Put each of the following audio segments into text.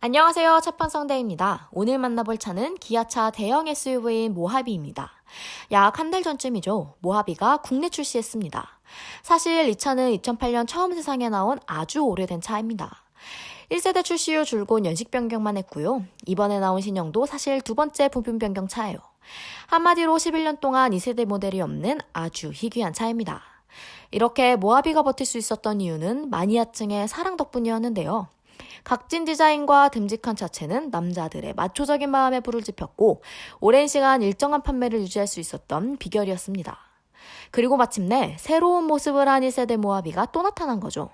안녕하세요. 차판성대입니다. 오늘 만나볼 차는 기아차 대형 SUV인 모하비입니다. 약 한 달 전쯤이죠. 모하비가 국내 출시했습니다. 사실 이 차는 2008년 처음 세상에 나온 아주 오래된 차입니다. 1세대 출시 후 줄곧 연식 변경만 했고요. 이번에 나온 신형도 사실 두 번째 부품 변경 차예요. 한마디로 11년 동안 2세대 모델이 없는 아주 희귀한 차입니다. 이렇게 모하비가 버틸 수 있었던 이유는 마니아층의 사랑 덕분이었는데요. 각진 디자인과 듬직한 차체는 남자들의 마초적인 마음에 불을 지폈고 오랜 시간 일정한 판매를 유지할 수 있었던 비결이었습니다. 그리고 마침내 새로운 모습을 한 1세대 모하비가 또 나타난 거죠.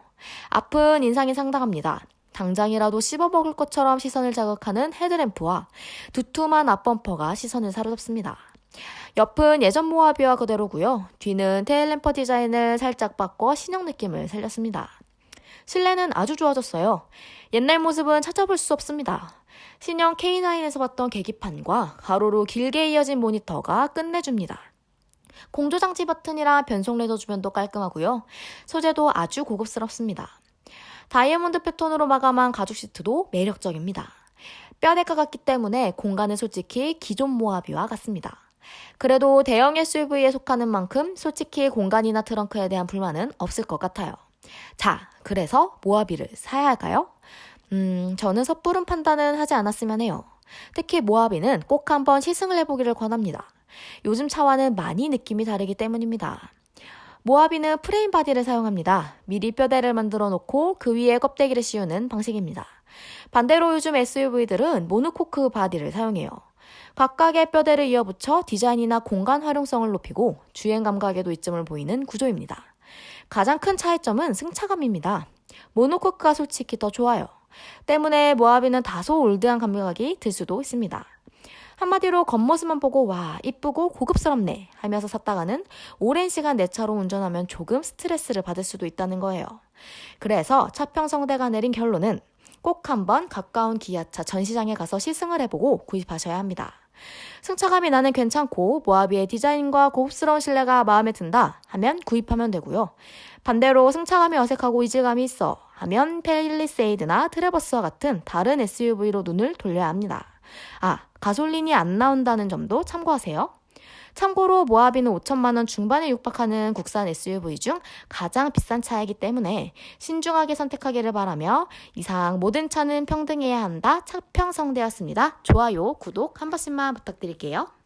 앞은 인상이 상당합니다. 당장이라도 씹어먹을 것처럼 시선을 자극하는 헤드램프와 두툼한 앞범퍼가 시선을 사로잡습니다. 옆은 예전 모하비와 그대로고요. 뒤는 테일램퍼 디자인을 살짝 바꿔 신형 느낌을 살렸습니다. 실내는 아주 좋아졌어요. 옛날 모습은 찾아볼 수 없습니다. 신형 K9에서 봤던 계기판과 가로로 길게 이어진 모니터가 끝내줍니다. 공조장치 버튼이랑 변속 레더 주변도 깔끔하고요. 소재도 아주 고급스럽습니다. 다이아몬드 패턴으로 마감한 가죽 시트도 매력적입니다. 뼈대가 같기 때문에 공간은 솔직히 기존 모하비와 같습니다. 그래도 대형 SUV에 속하는 만큼 솔직히 공간이나 트렁크에 대한 불만은 없을 것 같아요. 자, 그래서 모하비를 사야 할까요? 음, 저는 섣부른 판단은 하지 않았으면 해요. 특히 모하비는 꼭 한번 시승을 해보기를 권합니다. 요즘 차와는 많이 느낌이 다르기 때문입니다. 모하비는 프레임 바디를 사용합니다. 미리 뼈대를 만들어 놓고 그 위에 껍데기를 씌우는 방식입니다. 반대로 요즘 SUV들은 모노코크 바디를 사용해요. 각각의 뼈대를 이어붙여 디자인이나 공간 활용성을 높이고 주행 감각에도 이점을 보이는 구조입니다. 가장 큰 차이점은 승차감입니다. 모노코크가 솔직히 더 좋아요. 때문에 모하비는 다소 올드한 감각이 들 수도 있습니다. 한마디로 겉모습만 보고 와 이쁘고 고급스럽네 하면서 샀다가는 오랜 시간 내 차로 운전하면 조금 스트레스를 받을 수도 있다는 거예요. 그래서 차평성대가 내린 결론은 꼭 한번 가까운 기아차 전시장에 가서 시승을 해보고 구입하셔야 합니다. 승차감이 나는 괜찮고 모하비의 디자인과 고급스러운 실내가 마음에 든다 하면 구입하면 되고요. 반대로 승차감이 어색하고 이질감이 있어 하면 펠리세이드나 트레버스와 같은 다른 SUV로 눈을 돌려야 합니다. 아, 가솔린이 안 나온다는 점도 참고하세요. 참고로 모하비는 5천만 원 중반에 육박하는 국산 SUV 중 가장 비싼 차이기 때문에 신중하게 선택하기를 바라며 이상 모든 차는 평등해야 한다 차평성대였습니다. 좋아요, 구독 한 번씩만 부탁드릴게요.